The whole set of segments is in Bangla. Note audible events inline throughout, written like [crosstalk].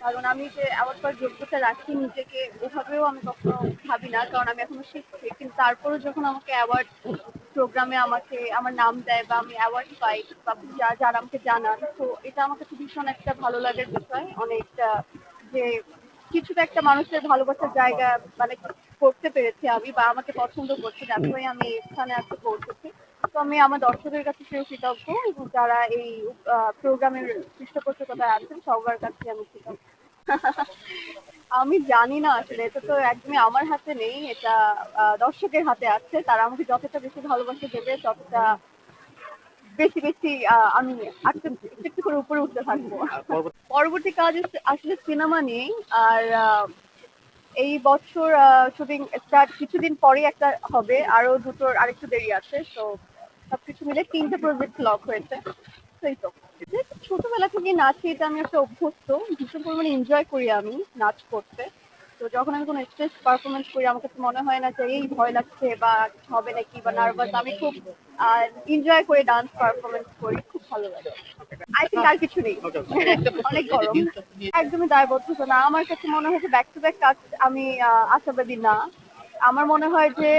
কারণ আমি যে অ্যাওয়ার্ড পাওয়ার যোগ্যতা রাখি নিজেকে, ওভাবেও আমি কখনো ভাবি না, কারণ আমি এখনও শিখছি কিন্তু তারপরও যখন আমাকে অ্যাওয়ার্ড প্রোগ্রামে আমাকে, আমার নাম দেয় বা আমি অ্যাওয়ার্ড পাই বা যা- যারা আমাকে জানান, তো এটা আমার কাছে ভীষণ একটা ভালো লাগার বিষয়। অনেকটা যে কিছুটা একটা মানুষের ভালোবাসার জায়গা মানে করতে পেরেছি আমি বা আমাকে পছন্দ করছে যার ফলে আমি এই স্থানে আজকে পৌঁছেছি। তো আমি আমার দর্শকের কাছে সেও কৃতজ্ঞ এবং যারা এই প্রোগ্রামের পৃষ্ঠপোষকতায় আছেন সবার কাছে আমি কৃতজ্ঞ। আমি জানি না আসলে এটা তো একদমই আমার হাতে নেই এটা দর্শকের হাতে আছে তারা আমাকে যতটা বেশি ভালোবাসা দেবে ততটা বেশি বেশি আমি একটু একটু করে উপরে উঠতে থাকব। পরবর্তী কাজ আসলে সিনেমা নিয়েই আর এই বছর শুটিং স্টার্ট কিছুদিন পরে একটা হবে আরও দুটোর আরেকটু দেরি আছে তো সবকিছু মিলে তিনটে প্রজেক্ট লক হয়েছে সেই তো। ছোটবেলা থেকে নাচে এটা আমি একটা অভ্যস্ত ভীষণ পরিমাণে এনজয় করি আমি নাচ করতে। তো যখন আমি কোনো স্টেজ পারফরমেন্স করি আমার কাছে মনে হয় না যে এই ভয় লাগছে বা কিছু হবে নাকি বা নার্ভাস আমি খুব এনজয় করে ডান্স পারফরমেন্স করি খুব ভালো লাগে। আই থিঙ্ক আর কিছু নেই। [laughs] অনেক গরম। একদমই দায়বদ্ধতা না। আমার কাছে মনে হয় যে ব্যাক টু ব্যাক কাজ আমি আশাবাদী না। আমার মনে হয় যে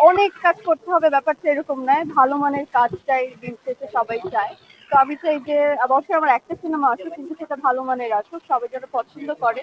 অনেক কাজ করতে হবে ব্যাপারটা এরকম নয়। ভালো মানের কাজটাই দিন শেষে সবাই চায়। তো আমি চাই যে অবশ্যই আমার একটা সিনেমা আসুক কিন্তু সেটা ভালো মানের আসুক সবাই যেন পছন্দ করে।